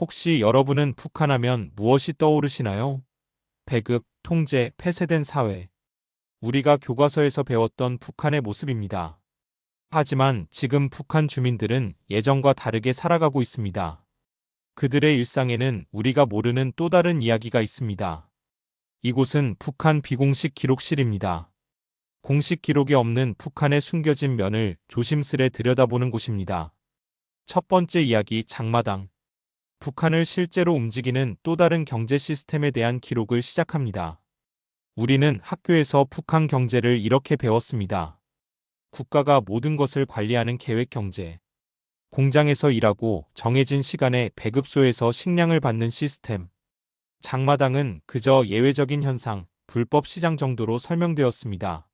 혹시 여러분은 북한 하면 무엇이 떠오르시나요? 배급, 통제, 폐쇄된 사회. 우리가 교과서에서 배웠던 북한의 모습입니다. 하지만 지금 북한 주민들은 예전과 다르게 살아가고 있습니다. 그들의 일상에는 우리가 모르는 또 다른 이야기가 있습니다. 이곳은 북한 비공식 기록실입니다. 공식 기록이 없는 북한의 숨겨진 면을 조심스레 들여다보는 곳입니다. 첫 번째 이야기 장마당. 북한을 실제로 움직이는 또 다른 경제 시스템에 대한 기록을 시작합니다. 우리는 학교에서 북한 경제를 이렇게 배웠습니다. 국가가 모든 것을 관리하는 계획 경제. 공장에서 일하고 정해진 시간에 배급소에서 식량을 받는 시스템. 장마당은 그저 예외적인 현상, 불법 시장 정도로 설명되었습니다.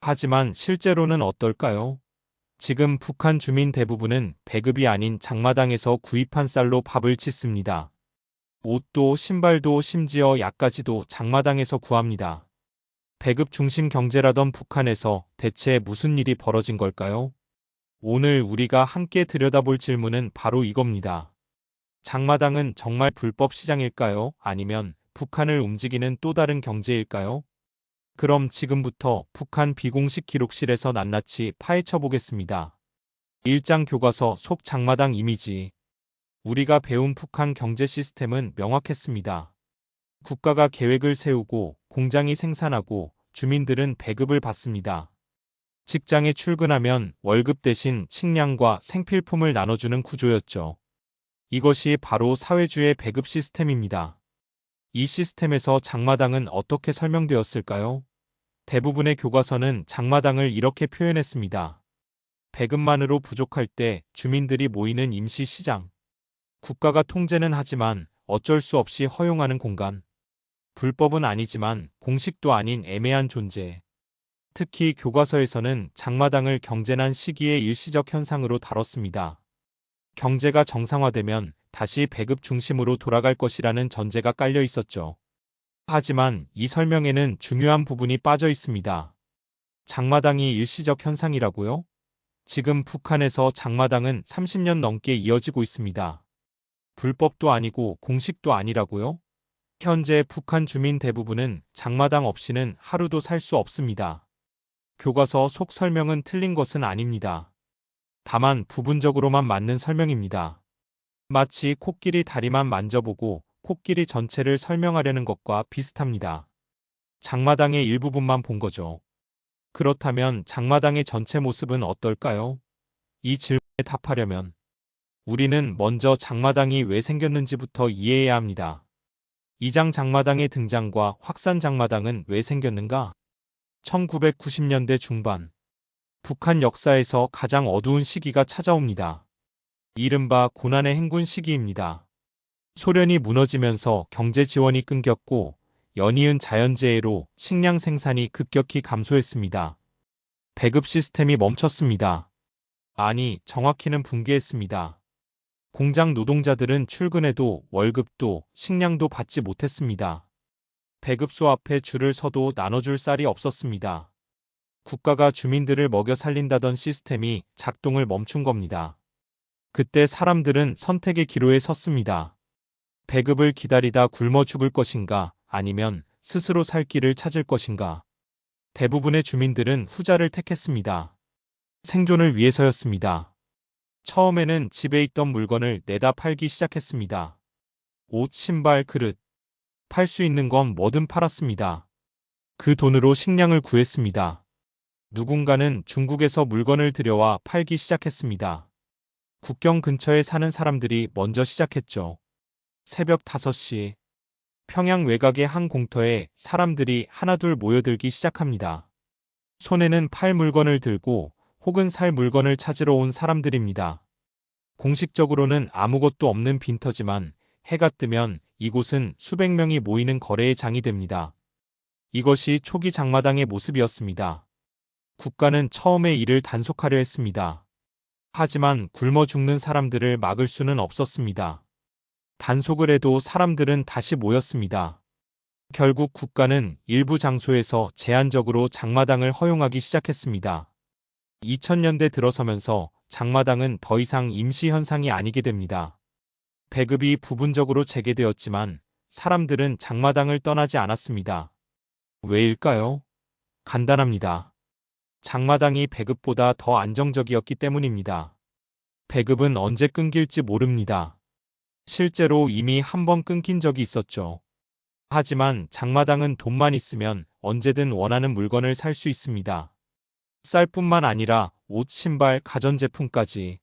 하지만 실제로는 어떨까요? 지금 북한 주민 대부분은 배급이 아닌 장마당에서 구입한 쌀로 밥을 짓습니다. 옷도 신발도 심지어 약까지도 장마당에서 구합니다. 배급 중심 경제라던 북한에서 대체 무슨 일이 벌어진 걸까요? 오늘 우리가 함께 들여다볼 질문은 바로 이겁니다. 장마당은 정말 불법 시장일까요? 아니면 북한을 움직이는 또 다른 경제일까요? 그럼 지금부터 북한 비공식 기록실에서 낱낱이 파헤쳐 보겠습니다. 1장 교과서 속 장마당 이미지. 우리가 배운 북한 경제 시스템은 명확했습니다. 국가가 계획을 세우고 공장이 생산하고 주민들은 배급을 받습니다. 직장에 출근하면 월급 대신 식량과 생필품을 나눠주는 구조였죠. 이것이 바로 사회주의 배급 시스템입니다. 이 시스템에서 장마당은 어떻게 설명되었을까요? 대부분의 교과서는 장마당을 이렇게 표현했습니다. 배급만으로 부족할 때 주민들이 모이는 임시 시장. 국가가 통제는 하지만 어쩔 수 없이 허용하는 공간. 불법은 아니지만 공식도 아닌 애매한 존재. 특히 교과서에서는 장마당을 경제난 시기의 일시적 현상으로 다뤘습니다. 경제가 정상화되면 다시 배급 중심으로 돌아갈 것이라는 전제가 깔려 있었죠. 하지만 이 설명에는 중요한 부분이 빠져 있습니다. 장마당이 일시적 현상이라고요? 지금 북한에서 장마당은 30년 넘게 이어지고 있습니다. 불법도 아니고 공식도 아니라고요? 현재 북한 주민 대부분은 장마당 없이는 하루도 살 수 없습니다. 교과서 속 설명은 틀린 것은 아닙니다. 다만 부분적으로만 맞는 설명입니다. 마치 코끼리 다리만 만져보고 코끼리 전체를 설명하려는 것과 비슷합니다. 장마당의 일부분만 본 거죠. 그렇다면 장마당의 전체 모습은 어떨까요? 이 질문에 답하려면 우리는 먼저 장마당이 왜 생겼는지부터 이해해야 합니다. 이장 장마당의 등장과 확산 장마당은 왜 생겼는가? 1990년대 중반 북한 역사에서 가장 어두운 시기가 찾아옵니다. 이른바 고난의 행군 시기입니다. 소련이 무너지면서 경제 지원이 끊겼고 연이은 자연재해로 식량 생산이 급격히 감소했습니다. 배급 시스템이 멈췄습니다. 아니, 정확히는 붕괴했습니다. 공장 노동자들은 출근해도 월급도 식량도 받지 못했습니다. 배급소 앞에 줄을 서도 나눠줄 쌀이 없었습니다. 국가가 주민들을 먹여 살린다던 시스템이 작동을 멈춘 겁니다. 그때 사람들은 선택의 기로에 섰습니다. 배급을 기다리다 굶어 죽을 것인가 아니면 스스로 살 길을 찾을 것인가. 대부분의 주민들은 후자를 택했습니다. 생존을 위해서였습니다. 처음에는 집에 있던 물건을 내다 팔기 시작했습니다. 옷, 신발, 그릇. 팔 수 있는 건 뭐든 팔았습니다. 그 돈으로 식량을 구했습니다. 누군가는 중국에서 물건을 들여와 팔기 시작했습니다. 국경 근처에 사는 사람들이 먼저 시작했죠. 새벽 5시 평양 외곽의 한 공터에 사람들이 하나둘 모여들기 시작합니다. 손에는 팔 물건을 들고 혹은 살 물건을 찾으러 온 사람들입니다. 공식적으로는 아무것도 없는 빈터지만 해가 뜨면 이곳은 수백 명이 모이는 거래의 장이 됩니다. 이것이 초기 장마당의 모습이었습니다. 국가는 처음에 이를 단속하려 했습니다. 하지만 굶어 죽는 사람들을 막을 수는 없었습니다. 단속을 해도 사람들은 다시 모였습니다. 결국 국가는 일부 장소에서 제한적으로 장마당을 허용하기 시작했습니다. 2000년대 들어서면서 장마당은 더 이상 임시 현상이 아니게 됩니다. 배급이 부분적으로 재개되었지만 사람들은 장마당을 떠나지 않았습니다. 왜일까요? 간단합니다. 장마당이 배급보다 더 안정적이었기 때문입니다. 배급은 언제 끊길지 모릅니다. 실제로 이미 한 번 끊긴 적이 있었죠. 하지만 장마당은 돈만 있으면 언제든 원하는 물건을 살 수 있습니다. 쌀뿐만 아니라 옷, 신발, 가전제품까지.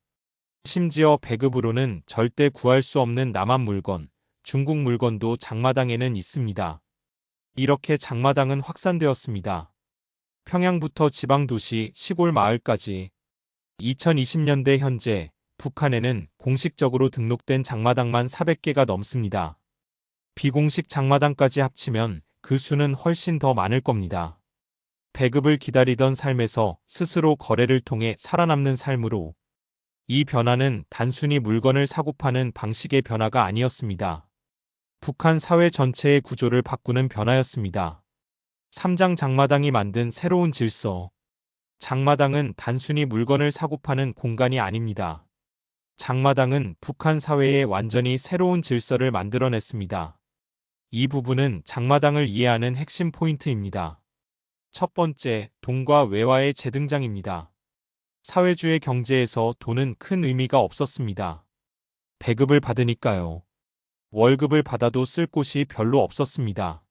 심지어 배급으로는 절대 구할 수 없는 남한 물건, 중국 물건도 장마당에는 있습니다. 이렇게 장마당은 확산되었습니다. 평양부터 지방도시, 시골 마을까지 2020년대 현재 북한에는 공식적으로 등록된 장마당만 400개가 넘습니다. 비공식 장마당까지 합치면 그 수는 훨씬 더 많을 겁니다. 배급을 기다리던 삶에서 스스로 거래를 통해 살아남는 삶으로 이 변화는 단순히 물건을 사고 파는 방식의 변화가 아니었습니다. 북한 사회 전체의 구조를 바꾸는 변화였습니다. 삼장 장마당이 만든 새로운 질서. 장마당은 단순히 물건을 사고 파는 공간이 아닙니다. 장마당은 북한 사회에 완전히 새로운 질서를 만들어냈습니다. 이 부분은 장마당을 이해하는 핵심 포인트입니다. 첫 번째, 돈과 외화의 재등장입니다. 사회주의 경제에서 돈은 큰 의미가 없었습니다. 배급을 받으니까요. 월급을 받아도 쓸 곳이 별로 없었습니다.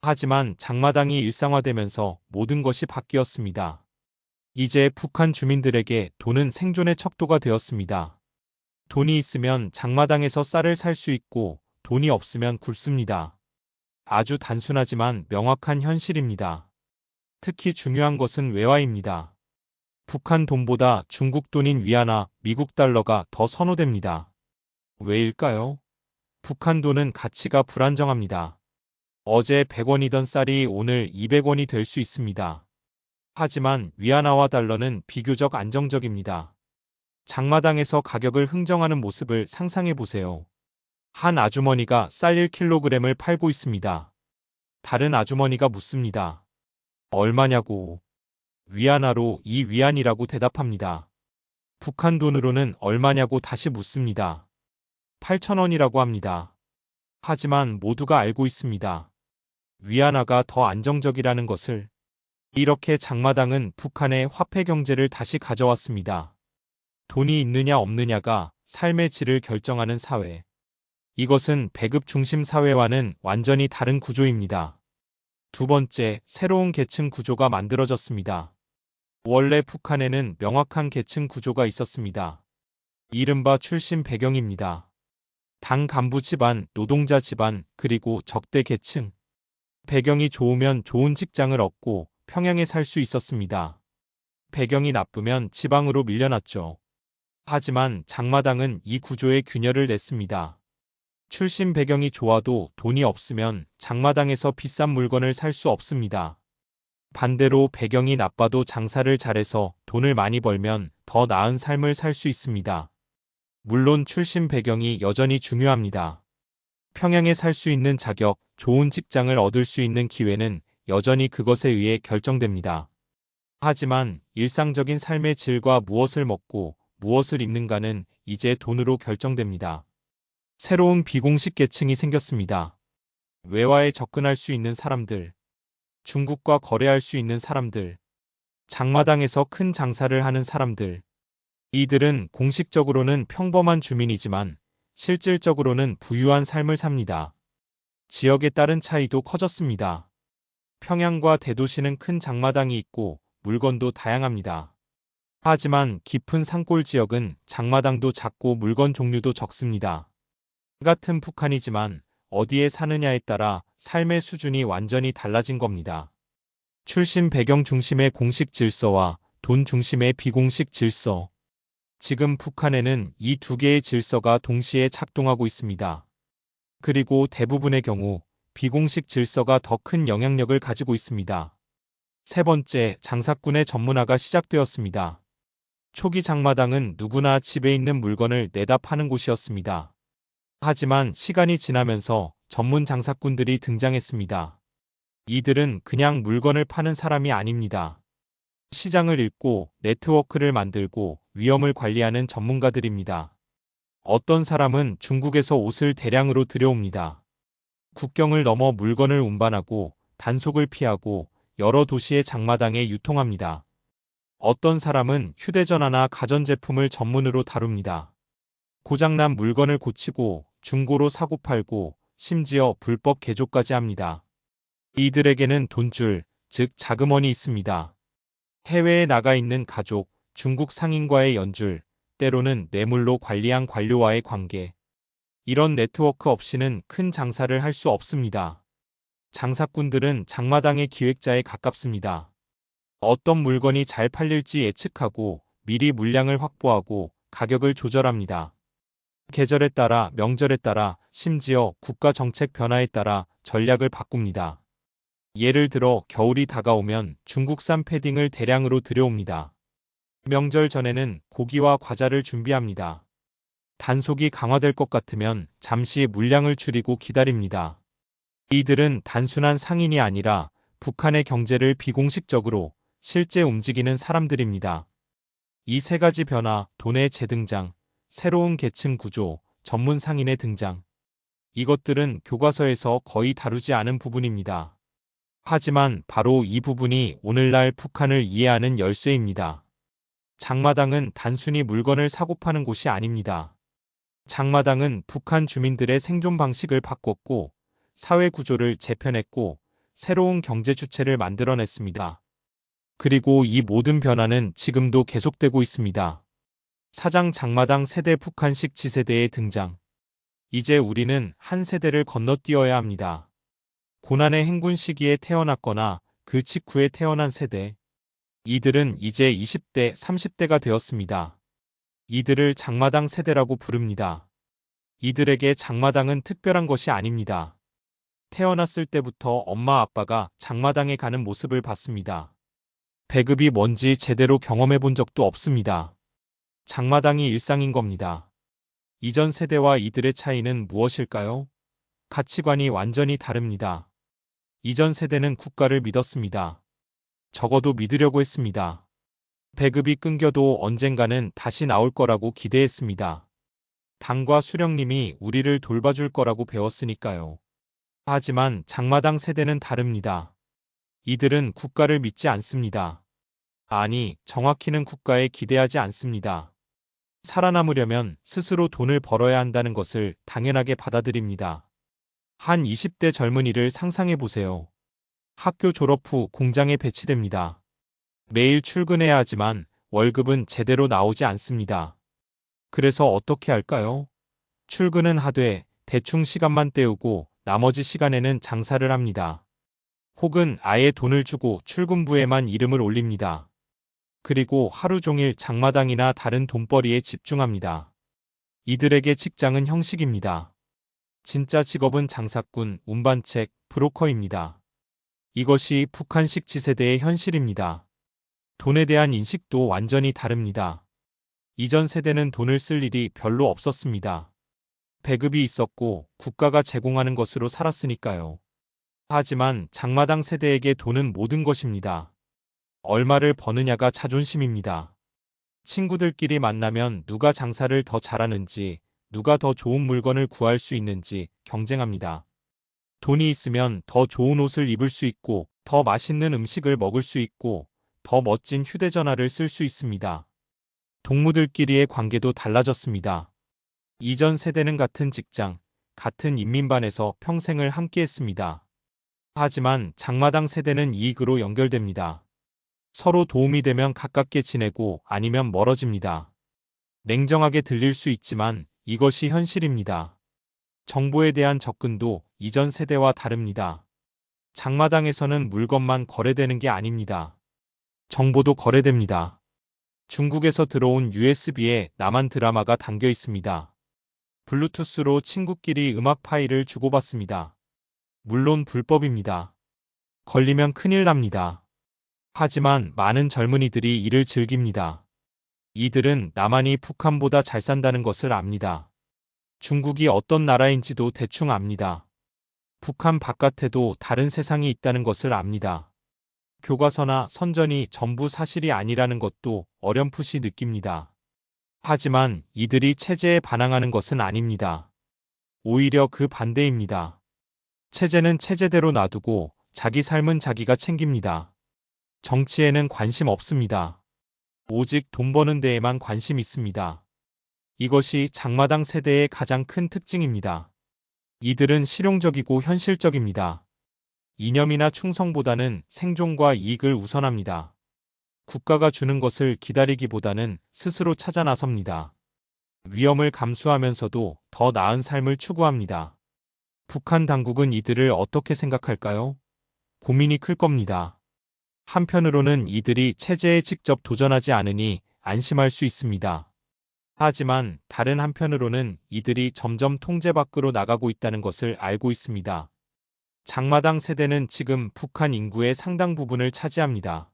하지만 장마당이 일상화되면서 모든 것이 바뀌었습니다. 이제 북한 주민들에게 돈은 생존의 척도가 되었습니다. 돈이 있으면 장마당에서 쌀을 살 수 있고 돈이 없으면 굶습니다. 아주 단순하지만 명확한 현실입니다. 특히 중요한 것은 외화입니다. 북한 돈보다 중국 돈인 위안화, 미국 달러가 더 선호됩니다. 왜일까요? 북한 돈은 가치가 불안정합니다. 어제 100원이던 쌀이 오늘 200원이 될 수 있습니다. 하지만 위안화와 달러는 비교적 안정적입니다. 장마당에서 가격을 흥정하는 모습을 상상해 보세요. 한 아주머니가 쌀 1kg을 팔고 있습니다. 다른 아주머니가 묻습니다. 얼마냐고. 위안화로 이 위안이라고 대답합니다. 북한 돈으로는 얼마냐고 다시 묻습니다. 8천원이라고 합니다. 하지만 모두가 알고 있습니다. 위안화가 더 안정적이라는 것을. 이렇게 장마당은 북한의 화폐 경제를 다시 가져왔습니다. 돈이 있느냐 없느냐가 삶의 질을 결정하는 사회. 이것은 배급 중심 사회와는 완전히 다른 구조입니다. 두 번째, 새로운 계층 구조가 만들어졌습니다. 원래 북한에는 명확한 계층 구조가 있었습니다. 이른바 출신 배경입니다. 당 간부 집안, 노동자 집안, 그리고 적대 계층. 배경이 좋으면 좋은 직장을 얻고 평양에 살 수 있었습니다. 배경이 나쁘면 지방으로 밀려났죠. 하지만 장마당은 이 구조에 균열을 냈습니다. 출신 배경이 좋아도 돈이 없으면 장마당에서 비싼 물건을 살 수 없습니다. 반대로 배경이 나빠도 장사를 잘해서 돈을 많이 벌면 더 나은 삶을 살 수 있습니다. 물론 출신 배경이 여전히 중요합니다. 평양에 살 수 있는 자격, 좋은 직장을 얻을 수 있는 기회는 여전히 그것에 의해 결정됩니다. 하지만 일상적인 삶의 질과 무엇을 먹고 무엇을 입는가는 이제 돈으로 결정됩니다. 새로운 비공식 계층이 생겼습니다. 외화에 접근할 수 있는 사람들, 중국과 거래할 수 있는 사람들, 장마당에서 큰 장사를 하는 사람들. 이들은 공식적으로는 평범한 주민이지만 실질적으로는 부유한 삶을 삽니다. 지역에 따른 차이도 커졌습니다. 평양과 대도시는 큰 장마당이 있고 물건도 다양합니다. 하지만 깊은 산골 지역은 장마당도 작고 물건 종류도 적습니다. 같은 북한이지만 어디에 사느냐에 따라 삶의 수준이 완전히 달라진 겁니다. 출신 배경 중심의 공식 질서와 돈 중심의 비공식 질서. 지금 북한에는 이 두 개의 질서가 동시에 작동하고 있습니다. 그리고 대부분의 경우 비공식 질서가 더 큰 영향력을 가지고 있습니다. 세 번째, 장사꾼의 전문화가 시작되었습니다. 초기 장마당은 누구나 집에 있는 물건을 내다 파는 곳이었습니다. 하지만 시간이 지나면서 전문 장사꾼들이 등장했습니다. 이들은 그냥 물건을 파는 사람이 아닙니다. 시장을 읽고 네트워크를 만들고 위험을 관리하는 전문가들입니다. 어떤 사람은 중국에서 옷을 대량으로 들여옵니다. 국경을 넘어 물건을 운반하고 단속을 피하고 여러 도시의 장마당에 유통합니다. 어떤 사람은 휴대전화나 가전제품을 전문으로 다룹니다. 고장난 물건을 고치고 중고로 사고 팔고 심지어 불법 개조까지 합니다. 이들에게는 돈줄, 즉 자금원이 있습니다. 해외에 나가 있는 가족, 중국 상인과의 연줄, 때로는 뇌물로 관리한 관료와의 관계. 이런 네트워크 없이는 큰 장사를 할 수 없습니다. 장사꾼들은 장마당의 기획자에 가깝습니다. 어떤 물건이 잘 팔릴지 예측하고 미리 물량을 확보하고 가격을 조절합니다. 계절에 따라 명절에 따라 심지어 국가 정책 변화에 따라 전략을 바꿉니다. 예를 들어 겨울이 다가오면 중국산 패딩을 대량으로 들여옵니다. 명절 전에는 고기와 과자를 준비합니다. 단속이 강화될 것 같으면 잠시 물량을 줄이고 기다립니다. 이들은 단순한 상인이 아니라 북한의 경제를 비공식적으로 실제 움직이는 사람들입니다. 이 세 가지 변화, 돈의 재등장, 새로운 계층 구조, 전문 상인의 등장. 이것들은 교과서에서 거의 다루지 않은 부분입니다. 하지만 바로 이 부분이 오늘날 북한을 이해하는 열쇠입니다. 장마당은 단순히 물건을 사고 파는 곳이 아닙니다. 장마당은 북한 주민들의 생존 방식을 바꿨고 사회 구조를 재편했고 새로운 경제 주체를 만들어냈습니다. 그리고 이 모든 변화는 지금도 계속되고 있습니다. 사장 장마당 세대 북한식 지세대의 등장. 이제 우리는 한 세대를 건너뛰어야 합니다. 고난의 행군 시기에 태어났거나 그 직후에 태어난 세대. 이들은 이제 20대, 30대가 되었습니다. 이들을 장마당 세대라고 부릅니다. 이들에게 장마당은 특별한 것이 아닙니다. 태어났을 때부터 엄마 아빠가 장마당에 가는 모습을 봤습니다. 배급이 뭔지 제대로 경험해 본 적도 없습니다. 장마당이 일상인 겁니다. 이전 세대와 이들의 차이는 무엇일까요? 가치관이 완전히 다릅니다. 이전 세대는 국가를 믿었습니다. 적어도 믿으려고 했습니다. 배급이 끊겨도 언젠가는 다시 나올 거라고 기대했습니다. 당과 수령님이 우리를 돌봐줄 거라고 배웠으니까요. 하지만 장마당 세대는 다릅니다. 이들은 국가를 믿지 않습니다. 아니, 정확히는 국가에 기대하지 않습니다. 살아남으려면 스스로 돈을 벌어야 한다는 것을 당연하게 받아들입니다. 한 20대 젊은이를 상상해 보세요. 학교 졸업 후 공장에 배치됩니다. 매일 출근해야 하지만 월급은 제대로 나오지 않습니다. 그래서 어떻게 할까요? 출근은 하되 대충 시간만 때우고 나머지 시간에는 장사를 합니다. 혹은 아예 돈을 주고 출근부에만 이름을 올립니다. 그리고 하루 종일 장마당이나 다른 돈벌이에 집중합니다. 이들에게 직장은 형식입니다. 진짜 직업은 장사꾼, 운반책, 브로커입니다. 이것이 북한식 지세대의 현실입니다. 돈에 대한 인식도 완전히 다릅니다. 이전 세대는 돈을 쓸 일이 별로 없었습니다. 배급이 있었고 국가가 제공하는 것으로 살았으니까요. 하지만 장마당 세대에게 돈은 모든 것입니다. 얼마를 버느냐가 자존심입니다. 친구들끼리 만나면 누가 장사를 더 잘하는지, 누가 더 좋은 물건을 구할 수 있는지 경쟁합니다. 돈이 있으면 더 좋은 옷을 입을 수 있고, 더 맛있는 음식을 먹을 수 있고, 더 멋진 휴대전화를 쓸 수 있습니다. 동무들끼리의 관계도 달라졌습니다. 이전 세대는 같은 직장, 같은 인민반에서 평생을 함께했습니다. 하지만 장마당 세대는 이익으로 연결됩니다. 서로 도움이 되면 가깝게 지내고 아니면 멀어집니다. 냉정하게 들릴 수 있지만 이것이 현실입니다. 정보에 대한 접근도 이전 세대와 다릅니다. 장마당에서는 물건만 거래되는 게 아닙니다. 정보도 거래됩니다. 중국에서 들어온 USB에 남한 드라마가 담겨 있습니다. 블루투스로 친구끼리 음악 파일을 주고받습니다. 물론 불법입니다. 걸리면 큰일 납니다. 하지만 많은 젊은이들이 이를 즐깁니다. 이들은 남한이 북한보다 잘 산다는 것을 압니다. 중국이 어떤 나라인지도 대충 압니다. 북한 바깥에도 다른 세상이 있다는 것을 압니다. 교과서나 선전이 전부 사실이 아니라는 것도 어렴풋이 느낍니다. 하지만 이들이 체제에 반항하는 것은 아닙니다. 오히려 그 반대입니다. 체제는 체제대로 놔두고 자기 삶은 자기가 챙깁니다. 정치에는 관심 없습니다. 오직 돈 버는 데에만 관심 있습니다. 이것이 장마당 세대의 가장 큰 특징입니다. 이들은 실용적이고 현실적입니다. 이념이나 충성보다는 생존과 이익을 우선합니다. 국가가 주는 것을 기다리기보다는 스스로 찾아 나섭니다. 위험을 감수하면서도 더 나은 삶을 추구합니다. 북한 당국은 이들을 어떻게 생각할까요? 고민이 클 겁니다. 한편으로는 이들이 체제에 직접 도전하지 않으니 안심할 수 있습니다. 하지만 다른 한편으로는 이들이 점점 통제 밖으로 나가고 있다는 것을 알고 있습니다. 장마당 세대는 지금 북한 인구의 상당 부분을 차지합니다.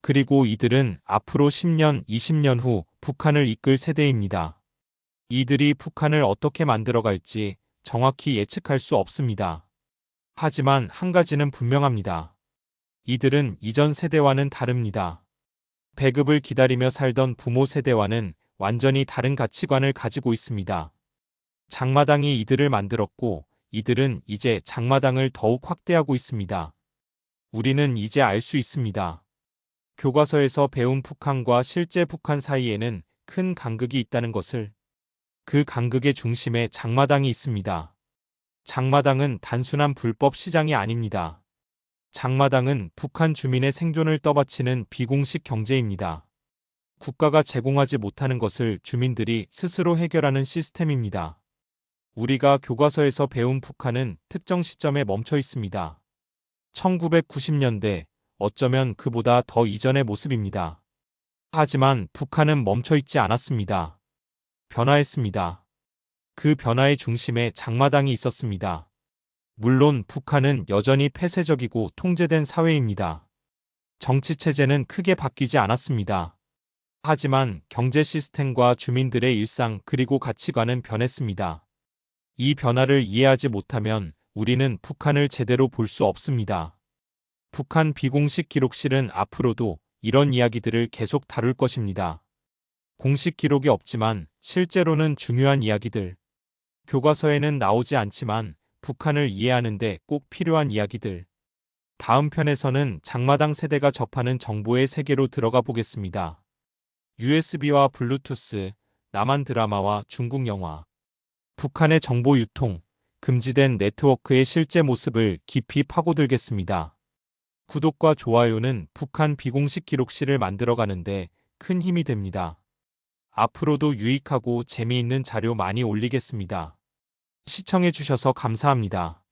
그리고 이들은 앞으로 10년, 20년 후 북한을 이끌 세대입니다. 이들이 북한을 어떻게 만들어갈지 정확히 예측할 수 없습니다. 하지만 한 가지는 분명합니다. 이들은 이전 세대와는 다릅니다. 배급을 기다리며 살던 부모 세대와는 완전히 다른 가치관을 가지고 있습니다. 장마당이 이들을 만들었고 이들은 이제 장마당을 더욱 확대하고 있습니다. 우리는 이제 알 수 있습니다. 교과서에서 배운 북한과 실제 북한 사이에는 큰 간극이 있다는 것을 그 간극의 중심에 장마당이 있습니다. 장마당은 단순한 불법 시장이 아닙니다. 장마당은 북한 주민의 생존을 떠받치는 비공식 경제입니다. 국가가 제공하지 못하는 것을 주민들이 스스로 해결하는 시스템입니다. 우리가 교과서에서 배운 북한은 특정 시점에 멈춰 있습니다. 1990년대 어쩌면 그보다 더 이전의 모습입니다. 하지만 북한은 멈춰 있지 않았습니다. 변화했습니다. 그 변화의 중심에 장마당이 있었습니다. 물론 북한은 여전히 폐쇄적이고 통제된 사회입니다. 정치 체제는 크게 바뀌지 않았습니다. 하지만 경제 시스템과 주민들의 일상 그리고 가치관은 변했습니다. 이 변화를 이해하지 못하면 우리는 북한을 제대로 볼 수 없습니다. 북한 비공식 기록실은 앞으로도 이런 이야기들을 계속 다룰 것입니다. 공식 기록이 없지만 실제로는 중요한 이야기들. 교과서에는 나오지 않지만 북한을 이해하는데 꼭 필요한 이야기들. 다음 편에서는 장마당 세대가 접하는 정보의 세계로 들어가 보겠습니다. USB와 블루투스, 남한 드라마와 중국 영화. 북한의 정보 유통, 금지된 네트워크의 실제 모습을 깊이 파고들겠습니다. 구독과 좋아요는 북한 비공식 기록실을 만들어가는데 큰 힘이 됩니다. 앞으로도 유익하고 재미있는 자료 많이 올리겠습니다. 시청해주셔서 감사합니다.